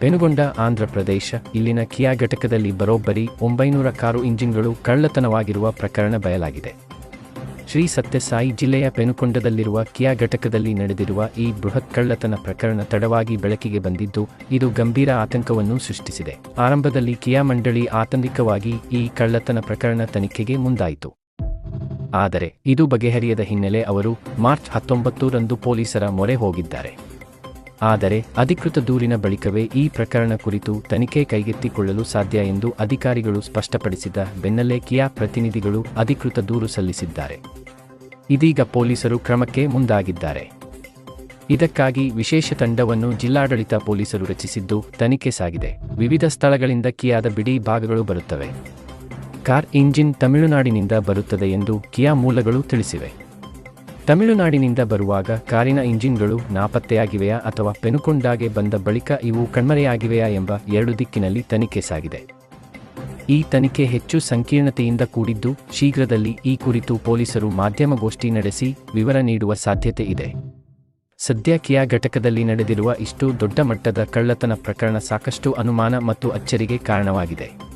ಪೆನುಗೊಂಡ ಆಂಧ್ರಪ್ರದೇಶ ಇಲ್ಲಿನ ಕಿಯಾ ಘಟಕದಲ್ಲಿ ಬರೋಬ್ಬರಿ, ಒಂಬೈನೂರ ಕಾರು ಇಂಜಿನ್ಗಳು ಕಳ್ಳತನವಾಗಿರುವ ಪ್ರಕರಣ ಬಯಲಾಗಿದೆ. ಶ್ರೀ ಸತ್ಯಸಾಯಿ ಜಿಲ್ಲೆಯ ಪೆನುಕೊಂಡದಲ್ಲಿರುವ ಕಿಯಾ ಘಟಕದಲ್ಲಿ ನಡೆದಿರುವ ಈ ಬೃಹತ್ ಕಳ್ಳತನ ಪ್ರಕರಣ ತಡವಾಗಿ ಬೆಳಕಿಗೆ ಬಂದಿದ್ದು, ಇದು ಗಂಭೀರ ಆತಂಕವನ್ನು ಸೃಷ್ಟಿಸಿದೆ. ಆರಂಭದಲ್ಲಿ ಕಿಯಾ ಮಂಡಳಿ ಆತಂಕವಾಗಿ ಈ ಕಳ್ಳತನ ಪ್ರಕರಣ ತನಿಖೆಗೆ ಮುಂದಾಯಿತು. ಆದರೆ, ಇದು ಬಗೆಹರಿಯದ ಹಿನ್ನೆಲೆ ಅವರು ಮಾರ್ಚ್ ಹತ್ತೊಂಬತ್ತರಂದು ಪೊಲೀಸರ ಮೊರೆ ಹೋಗಿದ್ದಾರೆ. ಆದರೆ ಅಧಿಕೃತ ದೂರಿನ ಬಳಿಕವೇ ಈ ಪ್ರಕರಣ ಕುರಿತು ತನಿಖೆ ಕೈಗೆತ್ತಿಕೊಳ್ಳಲು ಸಾಧ್ಯ ಎಂದು ಅಧಿಕಾರಿಗಳು ಸ್ಪಷ್ಟಪಡಿಸಿದ ಬೆನ್ನಲ್ಲೇ ಕಿಯಾ ಪ್ರತಿನಿಧಿಗಳು ಅಧಿಕೃತ ದೂರು ಸಲ್ಲಿಸಿದ್ದಾರೆ. ಇದೀಗ ಪೊಲೀಸರು ಕ್ರಮಕ್ಕೆ ಮುಂದಾಗಿದ್ದಾರೆ. ಇದಕ್ಕಾಗಿ ವಿಶೇಷ ತಂಡವನ್ನು ಜಿಲ್ಲಾಡಳಿತ ಪೊಲೀಸರು ರಚಿಸಿದ್ದು ತನಿಖೆ ಸಾಗಿದೆ. ವಿವಿಧ ಸ್ಥಳಗಳಿಂದ ಕಿಯಾದ ಬಿಡಿ ಭಾಗಗಳು ಬರುತ್ತವೆ. ಕಾರ್ ಇಂಜಿನ್ ತಮಿಳುನಾಡಿನಿಂದ ಬರುತ್ತದೆ ಎಂದು ಕಿಯಾ ಮೂಲಗಳು ತಿಳಿಸಿವೆ. ತಮಿಳುನಾಡಿನಿಂದ ಬರುವಾಗ ಕಾರಿನ ಇಂಜಿನ್ಗಳು ನಾಪತ್ತೆಯಾಗಿವೆಯಾ ಅಥವಾ ಪೆನುಕೊಂಡಾಗೆ ಬಂದ ಬಳಿಕ ಇವು ಕಣ್ಮರೆಯಾಗಿವೆಯಾ ಎಂಬ ಎರಡು ದಿಕ್ಕಿನಲ್ಲಿ ತನಿಖೆ ಸಾಗಿದೆ. ಈ ತನಿಖೆ ಹೆಚ್ಚು ಸಂಕೀರ್ಣತೆಯಿಂದ ಕೂಡಿದ್ದು, ಶೀಘ್ರದಲ್ಲಿ ಈ ಕುರಿತು ಪೊಲೀಸರು ಮಾಧ್ಯಮಗೋಷ್ಠಿ ನಡೆಸಿ ವಿವರ ನೀಡುವ ಸಾಧ್ಯತೆ ಇದೆ. ಸದ್ಯ ಕಿಯಾ ಘಟಕದಲ್ಲಿ ನಡೆದಿರುವ ಇಷ್ಟು ದೊಡ್ಡ ಮಟ್ಟದ ಕಳ್ಳತನ ಪ್ರಕರಣ ಸಾಕಷ್ಟು ಅನುಮಾನ ಮತ್ತು ಅಚ್ಚರಿಗೆ ಕಾರಣವಾಗಿದೆ.